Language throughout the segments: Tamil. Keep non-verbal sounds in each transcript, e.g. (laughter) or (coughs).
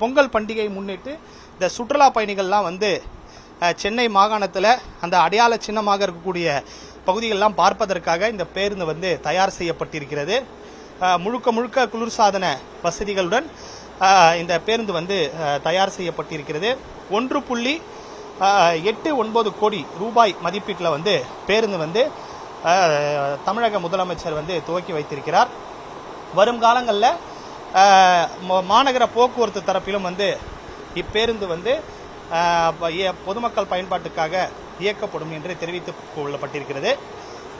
பொங்கல் பண்டிகையை முன்னிட்டு இந்த சுற்றுலா பயணிகள்லாம் வந்து சென்னை மாகாணத்தில் அந்த அடையாள சின்னமாக இருக்கக்கூடிய பகுதிகளெலாம் பார்ப்பதற்காக இந்த பேருந்து வந்து தயார் செய்யப்பட்டிருக்கிறது. முழுக்க முழுக்க குளிர்சாதன வசதிகளுடன் இந்த பேருந்து வந்து தயார் செய்யப்பட்டிருக்கிறது. ஒன்று புள்ளி எட்டு ஒன்பது கோடி ரூபாய் மதிப்பீட்டில் வந்து பேருந்து வந்து தமிழக முதலமைச்சர் வந்து துவக்கி வைத்திருக்கிறார். வரும் காலங்களில் மாநகர போக்குவரத்து தரப்பிலும் வந்து இப்பேருந்து வந்து இய- பொதுமக்கள் பயன்பாட்டுக்காக இயக்கப்படும் என்று தெரிவித்து கொள்ளப்பட்டிருக்கிறது.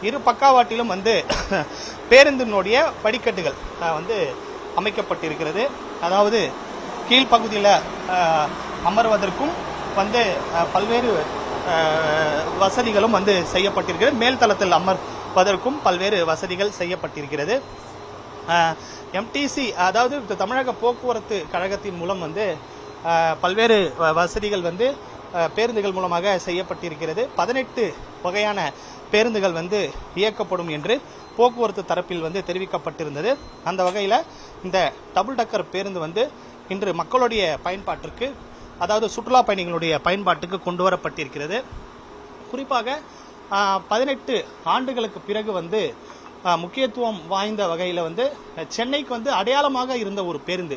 இரு பக்காவாட்டிலும் வந்து (coughs) பேருந்தினுடைய படிக்கட்டுகள் வந்து அமைக்கப்பட்டிருக்கிறது. அதாவது கீழ்ப்பகுதியில் அமர்வதற்கும் வந்து பல்வேறு வசதிகளும் வந்து செய்யப்பட்டிருக்கிறது. மேல்தளத்தில் அமர்வதற்கும் பல்வேறு வசதிகள் செய்யப்பட்டிருக்கிறது. எம்டிசி அதாவது தமிழக போக்குவரத்து கழகத்தின் மூலம் வந்து பல்வேறு வசதிகள் வந்து பேருந்துகள் மூலமாக செய்யப்பட்டிருக்கிறது. பதினெட்டு வகையான பேருந்துகள் வந்து இயக்கப்படும் என்று போக்குவரத்து தரப்பில் வந்து தெரிவிக்கப்பட்டிருந்தது. அந்த வகையில் இந்த டபுள் டக்கர் பேருந்து வந்து இன்று மக்களுடைய பயன்பாட்டிற்கு அதாவது சுற்றுலா பயணிகளுடைய பயன்பாட்டுக்கு கொண்டு வரப்பட்டிருக்கிறது. குறிப்பாக பதினெட்டு ஆண்டுகளுக்கு பிறகு வந்து முக்கியத்துவம் வாய்ந்த வகையில் வந்து சென்னைக்கு வந்து அடையாளமாக இருந்த ஒரு பேருந்து.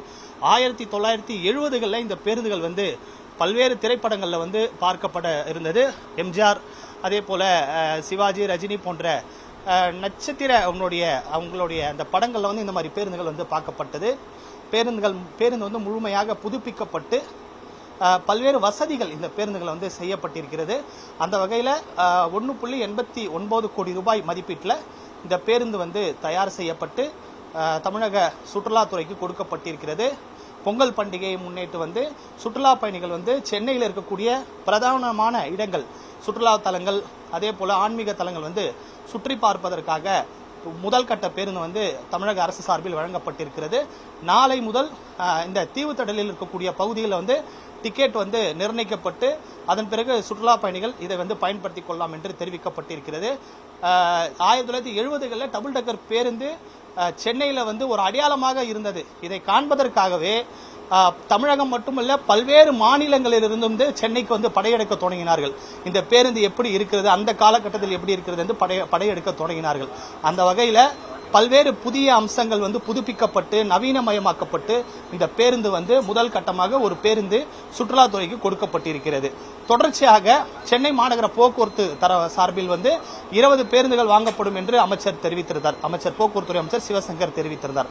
ஆயிரத்தி தொள்ளாயிரத்தி எழுபதுகளில் இந்த பேருந்துகள் வந்து பல்வேறு திரைப்படங்களில் வந்து பார்க்கப்பட இருந்தது. எம்ஜிஆர் அதே போல் சிவாஜி ரஜினி போன்ற நட்சத்திர அவங்களுடைய அவங்களுடைய அந்த படங்களில் வந்து இந்த மாதிரி பேருந்துகள் வந்து பார்க்கப்பட்டது. பேருந்துகள் பேருந்து வந்து முழுமையாக புதுப்பிக்கப்பட்டு பல்வேறு வசதிகள் இந்த பேருந்துகளை வந்து செய்யப்பட்டிருக்கிறது. அந்த வகையில் ஒன்று புள்ளி எண்பத்தி ஒன்பது கோடி ரூபாய் மதிப்பீட்டில் இந்த பேருந்து வந்து தயார் செய்யப்பட்டு தமிழக சுற்றுலாத்துறைக்கு கொடுக்கப்பட்டிருக்கிறது. பொங்கல் பண்டிகையை முன்னிட்டு வந்து சுற்றுலா பயணிகள் வந்து சென்னையில் இருக்கக்கூடிய பிரதானமான இடங்கள் சுற்றுலா தலங்கள் அதே போல் ஆன்மீக தலங்கள் வந்து சுற்றி பார்ப்பதற்காக முதல் கட்ட பேருந்து வந்து தமிழக அரசு சார்பில் வழங்கப்பட்டிருக்கிறது. நாளை முதல் இந்த தீவுத்தடலில் இருக்கக்கூடிய பகுதிகளில் வந்து டிக்கெட் வந்து நிர்ணயிக்கப்பட்டு அதன் பிறகு சுற்றுலா பயணிகள் இதை வந்து பயன்படுத்திக் கொள்ளலாம் என்று தெரிவிக்கப்பட்டிருக்கிறது. ஆயிரத்தி தொள்ளாயிரத்தி எழுபதுகளில் டபுள் டக்கர் பேருந்து சென்னையில் வந்து ஒரு அடையாளமாக இருந்தது. இதை காண்பதற்காகவே தமிழகம் மட்டுமல்ல பல்வேறு மாநிலங்களிலிருந்து வந்து சென்னைக்கு வந்து படையெடுக்க தொடங்கினார்கள். இந்த பேருந்து எப்படி இருக்கிறது அந்த காலகட்டத்தில் எப்படி இருக்கிறது என்று படை படையெடுக்க தொடங்கினார்கள். அந்த வகையில் பல்வேறு புதிய அம்சங்கள் வந்து புதுப்பிக்கப்பட்டு நவீனமயமாக்கப்பட்டு இந்த பேருந்து வந்து முதல் கட்டமாக ஒரு பேருந்து சுற்றுலாத்துறைக்கு கொடுக்கப்பட்டிருக்கிறது. தொடர்ச்சியாக சென்னை மாநகர போக்குவரத்து தர சார்பில் வந்து இருபது பேருந்துகள் வாங்கப்படும் என்று அமைச்சர் தெரிவித்திருந்தார். அமைச்சர் போக்குவரத்துறை அமைச்சர் சிவசங்கர் தெரிவித்திருந்தார்.